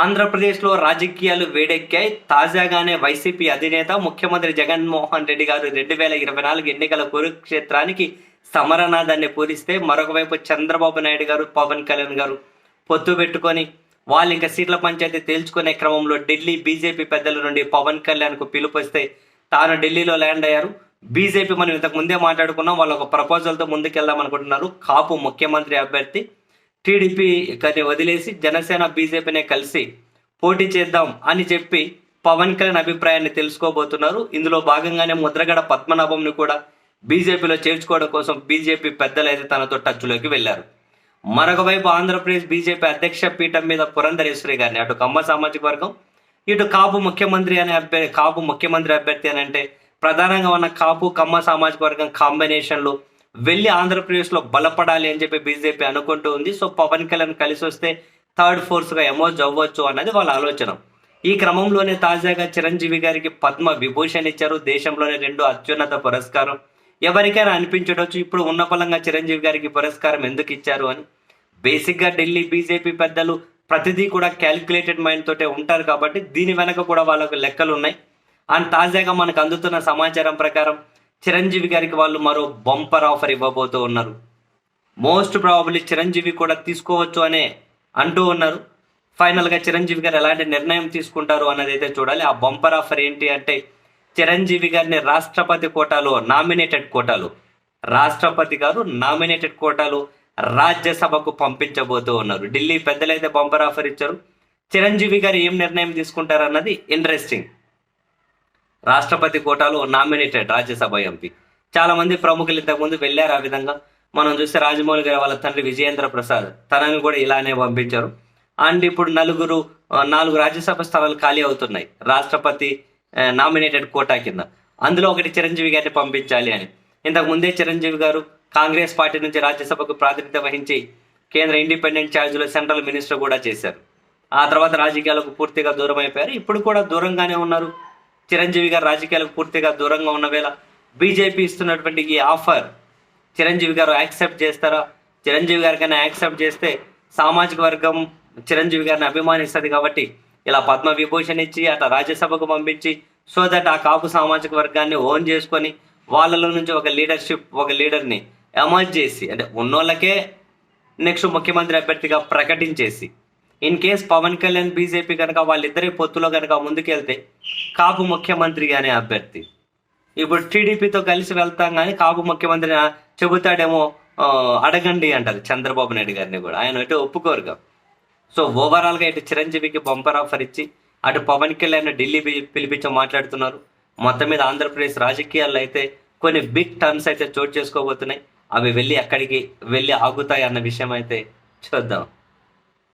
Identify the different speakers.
Speaker 1: ఆంధ్రప్రదేశ్లో రాజకీయాలు వేడెక్కాయి. తాజాగానే వైసీపీ అధినేత ముఖ్యమంత్రి జగన్మోహన్ రెడ్డి గారు రెండు వేల ఇరవై నాలుగు ఎన్నికల కురుక్షేత్రానికి సమరనాదాన్ని పూరిస్తే మరొకవైపు చంద్రబాబు నాయుడు గారు పవన్ కళ్యాణ్ గారు పొత్తు పెట్టుకొని వాళ్ళు ఇంకా సీట్ల పంచాయతీ తేల్చుకునే క్రమంలో ఢిల్లీ బీజేపీ పెద్దల నుండి పవన్ కళ్యాణ్కు పిలుపు వస్తే తాను ఢిల్లీలో ల్యాండ్ అయ్యారు. బీజేపీ మనం ఇంతకు ముందే మాట్లాడుకున్నాం. వాళ్ళు ఒక ప్రపోజల్తో ముందుకెళ్దాం అనుకుంటున్నారు. కాపు ముఖ్యమంత్రి అభ్యర్థి టీడీపీ కానీ వదిలేసి జనసేన బీజేపీనే కలిసి పోటీ చేద్దాం అని చెప్పి పవన్ కళ్యాణ్ అభిప్రాయాన్ని తెలుసుకోబోతున్నారు. ఇందులో భాగంగానే ముద్రగడ పద్మనాభంని కూడా బీజేపీలో చేర్చుకోవడం కోసం బీజేపీ పెద్దలు అయితే తనతో టచ్లోకి వెళ్ళారు మరొక వైపు ఆంధ్రప్రదేశ్ బీజేపీ అధ్యక్ష పీఠం మీద పురంధరేశ్వరి గారిని అటు కమ్మ సామాజిక వర్గం ఇటు కాపు ముఖ్యమంత్రి అనే అభ్యర్థి కాపు ముఖ్యమంత్రి అభ్యర్థి అని అంటే ప్రధానంగా ఉన్న కాపు కమ్మ సామాజిక వర్గం కాంబినేషన్లో వెళ్ళి ఆంధ్రప్రదేశ్లో బలపడాలి అని చెప్పి బీజేపీ అనుకుంటూ ఉంది. సో పవన్ కళ్యాణ్ కలిసి వస్తే థర్డ్ ఫోర్స్గా ఎమోజ్ అవ్వచ్చు అన్నది వాళ్ళ ఆలోచన. ఈ క్రమంలోనే తాజాగా చిరంజీవి గారికి పద్మ విభూషణ్ ఇచ్చారు. దేశంలోనే రెండు అత్యున్నత పురస్కారం. ఎవరికైనా అనిపించవచ్చు ఇప్పుడు ఉన్న పలంగా చిరంజీవి గారికి పురస్కారం ఎందుకు ఇచ్చారు అని. బేసిక్గా ఢిల్లీ బీజేపీ పెద్దలు ప్రతిదీ కూడా క్యాలిక్యులేటెడ్ మైండ్ తోటే ఉంటారు కాబట్టి దీని వెనక కూడా వాళ్ళకు లెక్కలు ఉన్నాయి అండ్ తాజాగా మనకు అందుతున్న సమాచారం ప్రకారం చిరంజీవి గారికి వాళ్ళు మరో బంపర్ ఆఫర్ ఇవ్వబోతూ ఉన్నారు. మోస్ట్ ప్రాబబ్లీ చిరంజీవి కూడా తీసుకోవచ్చు అనే అంటూ ఉన్నారు. ఫైనల్గా చిరంజీవి గారు ఎలాంటి నిర్ణయం తీసుకుంటారు అన్నది అయితే చూడాలి. ఆ బంపర్ ఆఫర్ ఏంటి అంటే చిరంజీవి గారిని రాష్ట్రపతి కోటాలో నామినేటెడ్ కోటాలో రాష్ట్రపతి గారు నామినేటెడ్ కోటాలో రాజ్యసభకు పంపించబోతూ ఉన్నారు. ఢిల్లీ పెద్దలైతే బంపర్ ఆఫర్ ఇచ్చారు. చిరంజీవి గారు ఏం నిర్ణయం తీసుకుంటారు అన్నది ఇంట్రెస్టింగ్ రాష్ట్రపతి కోటాలో నామినేటెడ్ రాజ్యసభ ఎంపీ. చాలా మంది ప్రముఖులు ఇంతకుముందు వెళ్ళారు ఆ విధంగా. మనం చూస్తే రాజమౌళి గారి వాళ్ళ తండ్రి విజయేంద్ర ప్రసాద్ తనని కూడా ఇలానే పంపించారు. అండ్ ఇప్పుడు నలుగురు నాలుగు రాజ్యసభ స్థానాలు ఖాళీ అవుతున్నాయి. రాష్ట్రపతి నామినేటెడ్ కోటా కింద. అందులో ఒకటి చిరంజీవి గారిని పంపించాలి అని. ఇంతకు ముందే చిరంజీవి గారు కాంగ్రెస్ పార్టీ నుంచి రాజ్యసభకు ప్రాతినిధ్యం వహించి కేంద్ర ఇండిపెండెంట్ ఛార్జీలో సెంట్రల్ మినిస్టర్ కూడా చేశారు. ఆ తర్వాత రాజకీయాలకు పూర్తిగా దూరం అయిపోయారు ఇప్పుడు కూడా దూరంగానే ఉన్నారు. చిరంజీవి గారు రాజకీయాలకు పూర్తిగా దూరంగా ఉన్న వేళ బీజేపీ ఇస్తున్నటువంటి ఈ ఆఫర్ చిరంజీవి గారు యాక్సెప్ట్ చేస్తారా? చిరంజీవి గారి కన్నా యాక్సెప్ట్ చేస్తే సామాజిక వర్గం చిరంజీవి గారిని అభిమానిస్తుంది కాబట్టి ఇలా పద్మ విభూషణ్ ఇచ్చి అట్లా రాజ్యసభకు పంపించి సో దట్ ఆ కాపు సామాజిక వర్గాన్ని ఓన్ చేసుకొని వాళ్ళలో నుంచి ఒక లీడర్షిప్ ఒక లీడర్ని ఎమర్జ్ చేసి అంటే ఉన్నోళ్ళకే నెక్స్ట్ ముఖ్యమంత్రి అభ్యర్థిగా ప్రకటించేసి in case Pawan Kalyan BJP కనుక వాళ్ళిద్దరి పొత్తులో కనుక ముందుకెళ్తే కాపు ముఖ్యమంత్రిగానే అభ్యర్థి. ఇప్పుడు టీడీపీతో కలిసి వెళ్తాం కానీ కాపు ముఖ్యమంత్రి చెబుతాడేమో అడగండి అంటారు చంద్రబాబు నాయుడు గారిని కూడా. ఆయన అయితే ఒప్పుకోరుగా సో ఓవరాల్గా ఇటు చిరంజీవికి బంపర్ ఆఫర్ ఇచ్చి అటు పవన్ కళ్యాణ్ ఢిల్లీ పిలిపించి మాట్లాడుతున్నారు. మొత్తం మీద ఆంధ్రప్రదేశ్ రాజకీయాల్లో అయితే కొన్ని బిగ్ టర్మ్స్ అయితే చోటు చేసుకోబోతున్నాయి. అవి వెళ్ళి ఎక్కడికి వెళ్ళి ఆగుతాయి అన్న విషయం అయితే చూద్దాం.